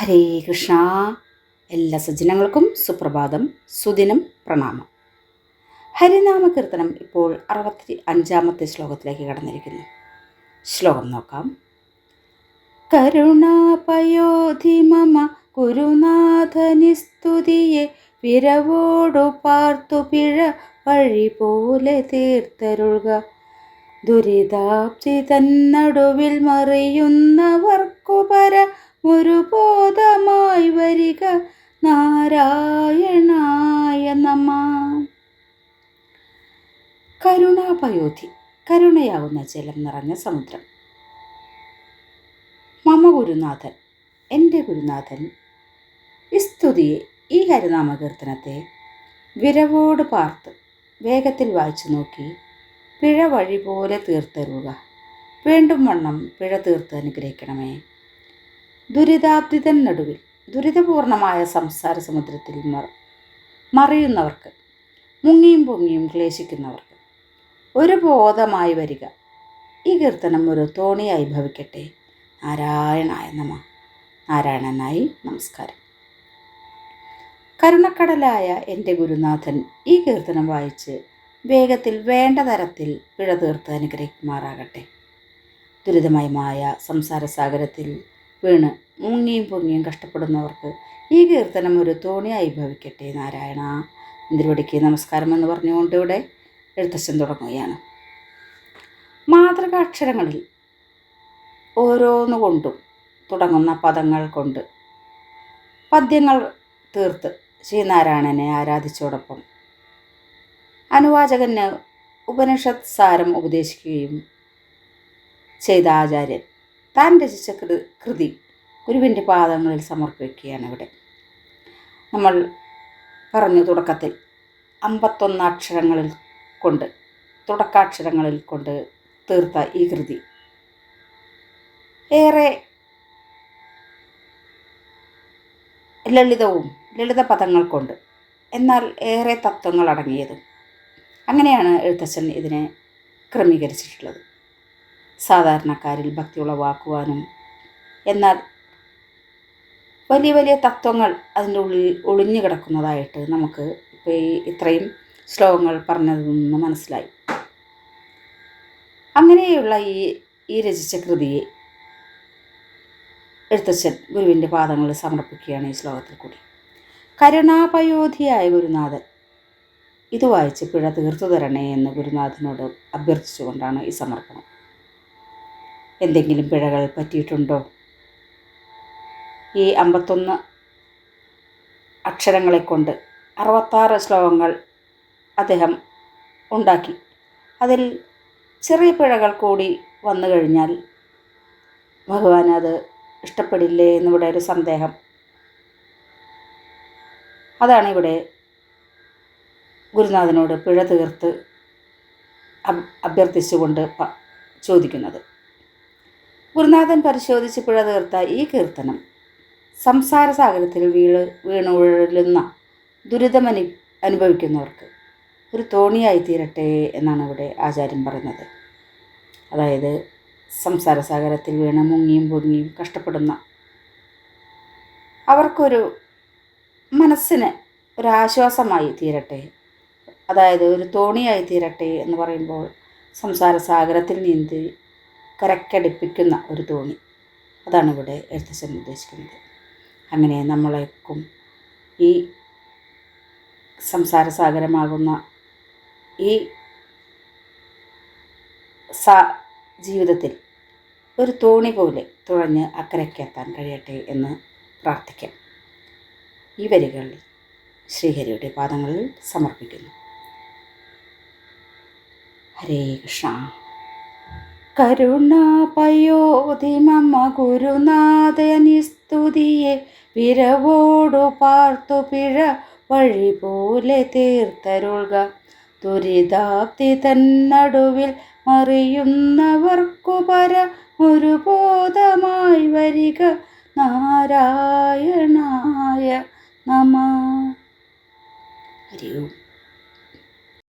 ഹരേ കൃഷ്ണ. എല്ലാ സജ്ജനങ്ങൾക്കും സുപ്രഭാതം സുദിനം പ്രണാമം. ഹരിനാമ കീർത്തനം ഇപ്പോൾ അറുപത്തി അഞ്ചാമത്തെ ശ്ലോകത്തിലേക്ക് കടന്നിരിക്കുന്നു. ശ്ലോകം നോക്കാം. കരുണാപയോധി മമ ഗുരുനാഥനി സ്തുതിയെ വിരവോടു പാർത്തു പിഴ വഴി പോലെ തീർത്തരുൾക. ദുരിതാപ്തി തന്നടുവിൽ മറിയുന്നവർക്കു പര ഒരു ബോധമായി വരിക നാരായണായ നമ. കരുണാപയോധി കരുണയാവുന്ന ജലം നിറഞ്ഞ സമുദ്രം. മമ ഗുരുനാഥൻ എന്റെ ഗുരുനാഥൻ ഈ ഈ ഹരിനാമകീർത്തനത്തെ വിരവോട് പാർത്ത് വേഗത്തിൽ വായിച്ചു നോക്കി പിഴ വഴി പോലെ തീർത്തരുക വീണ്ടും വണ്ണം പിഴ തീർത്ത് അനുഗ്രഹിക്കണമേ. ദുരിതാബ്ദിതൻ നടുവിൽ ദുരിതപൂർണമായ സംസാര സമുദ്രത്തിൽ മറ മറിയുന്നവർക്ക് മുങ്ങിയും പൊങ്ങിയും ക്ലേശിക്കുന്നവർക്ക്. ഒരു ബോധമായി വരിക. ഈ കീർത്തനം ഒരു തോണിയായി ഭവിക്കട്ടെ. നാരായണായ നമ. നാരായണനായി നമസ്കാരം. കരുണക്കടലായ എന്റെ ഗുരുനാഥൻ ഈ കീർത്തനം വായിച്ച് വേഗത്തിൽ വേണ്ട തരത്തിൽ പിഴ തീർത്ത് അനുഗ്രഹിക്കുമാറാകട്ടെ. ദുരിതമയമായ സംസാര സാഗരത്തിൽ വീണ് മുങ്ങിയും പൊങ്ങിയും കഷ്ടപ്പെടുന്നവർക്ക് ഈ കീർത്തനം ഒരു തോണിയായി ഭവിക്കട്ടെ നാരായണ. ഇന്ദിരവടിക്ക് നമസ്കാരം എന്ന് പറഞ്ഞുകൊണ്ട് ഇവിടെ എഴുത്തച്ഛൻ തുടങ്ങുകയാണ്. മാതൃകാക്ഷരങ്ങളിൽ ഓരോന്നുകൊണ്ടും തുടങ്ങുന്ന പദങ്ങൾ കൊണ്ട് പദ്യങ്ങൾ തീർത്ത് ശ്രീനാരായണനെ ആരാധിച്ചോടൊപ്പം അനുവാചകന് ഉപനിഷത് സാരം ഉപദേശിക്കുകയും ചെയ്ത ആചാര്യൻ താൻ രചിച്ച കൃ കൃതി ഗുരുവിന്റെ പാദങ്ങളിൽ സമർപ്പിക്കുകയാണ് ഇവിടെ. നമ്മൾ പറഞ്ഞു തുടക്കത്തിൽ അമ്പത്തൊന്ന് അക്ഷരങ്ങളിൽ കൊണ്ട് തുടക്കാക്ഷരങ്ങളിൽ കൊണ്ട് തീർത്ത ഈ കൃതി. ഏറെ ലളിതവും ലളിത പദങ്ങൾ കൊണ്ട് എന്നാൽ ഏറെ തത്വങ്ങൾ അടങ്ങിയതും. അങ്ങനെയാണ് എഴുത്തച്ഛൻ ഇതിനെ ക്രമീകരിച്ചിട്ടുള്ളത്. സാധാരണക്കാരിൽ ഭക്തി ഉളവാക്കുവാനും എന്നാൽ വലിയ വലിയ തത്വങ്ങൾ അതിന്റെ ഉള്ളിൽ ഒളിഞ്ഞു കിടക്കുന്നതായിട്ട് നമുക്ക് ഇപ്പോൾ ഈ ഇത്രയും ശ്ലോകങ്ങൾ പറഞ്ഞതിൽ നിന്ന് മനസ്സിലായി. അങ്ങനെയുള്ള ഈ ഈ രചിച്ച കൃതിയെ എഴുത്തച്ഛൻ ഗുരുവിന്റെ പാദങ്ങളിൽ സമർപ്പിക്കുകയാണ് ഈ ശ്ലോകത്തിൽ കൂടി. കരുണാപയോധിയായ ഗുരുനാഥൻ ഇത് വായിച്ച് പിഴ തീർത്തു തരണേ എന്ന് ഗുരുനാഥനോട് അഭ്യർത്ഥിച്ചുകൊണ്ടാണ് ഈ സമർപ്പണം. എന്തെങ്കിലും പിഴകൾ പറ്റിയിട്ടുണ്ടോ? ഈ അമ്പത്തൊന്ന് അക്ഷരങ്ങളെ കൊണ്ട് അറുപത്താറ് ശ്ലോകങ്ങൾ അദ്ദേഹം ഉണ്ടാക്കി. അതിൽ ചെറിയ പിഴകൾ കൂടി വന്നു കഴിഞ്ഞാൽ ഭഗവാൻ അത് ഇഷ്ടപ്പെടില്ലേ എന്നിവിടെ ഒരു സന്ദേഹം. അതാണ് ഇവിടെ ഗുരുനാഥനോട് പിഴ തീർത്ത് അഭ്യർത്ഥിച്ചുകൊണ്ട് ചോദിക്കുന്നത്. ഗുരുനാഥൻ പരിശോധിച്ച് പിഴ തീർത്ത ഈ കീർത്തനം. സംസാര സാഗരത്തിൽ വീണ് വീണുഴലുന്ന ദുരിതമനു അനുഭവിക്കുന്നവർക്ക് ഒരു തോണിയായി തീരട്ടെ എന്നാണ് ഇവിടെ ആചാര്യൻ പറയുന്നത്. അതായത് സംസാര സാഗരത്തിൽ വീണ് മുങ്ങിയും പൊങ്ങിയും കഷ്ടപ്പെടുന്ന അവർക്കൊരു മനസ്സിന് ഒരാശ്വാസമായി തീരട്ടെ അതായത് ഒരു തോണിയായി തീരട്ടെ എന്ന് പറയുമ്പോൾ സംസാര സാഗരത്തിൽ നീന്തി കരക്കടിപ്പിക്കുന്ന ഒരു തോണി. അതാണ് ഇവിടെ എഴുത്തച്ഛൻ ഉദ്ദേശിക്കുന്നത്. അങ്ങനെ നമ്മളേക്കും ഈ സംസാരസാഗരമാകുന്ന ഈ സാ ജീവിതത്തിൽ ഒരു തോണി പോലെ തുഴഞ്ഞ് അക്കരയ്ക്കെത്താൻ കഴിയട്ടെ എന്ന് പ്രാർത്ഥിക്കാം. ഈ വരികൾ ശ്രീഹരിയുടെ പാദങ്ങളിൽ സമർപ്പിക്കുന്നു. ഹരേ കൃഷ്ണ. കരുണാപയോധി മമ്മ ഗുരുനാഥനിസ്തുതിയെ വിരവോടു പാർത്തു പിഴ വഴി പോലെ തീർത്തരുൾക. ദുരിതാപ്തി തന്നടുവിൽ മറിയുന്നവർക്കു പര ഒരു ബോധമായി വരിക. നാരായണായ നമ. ഹരി ഓം.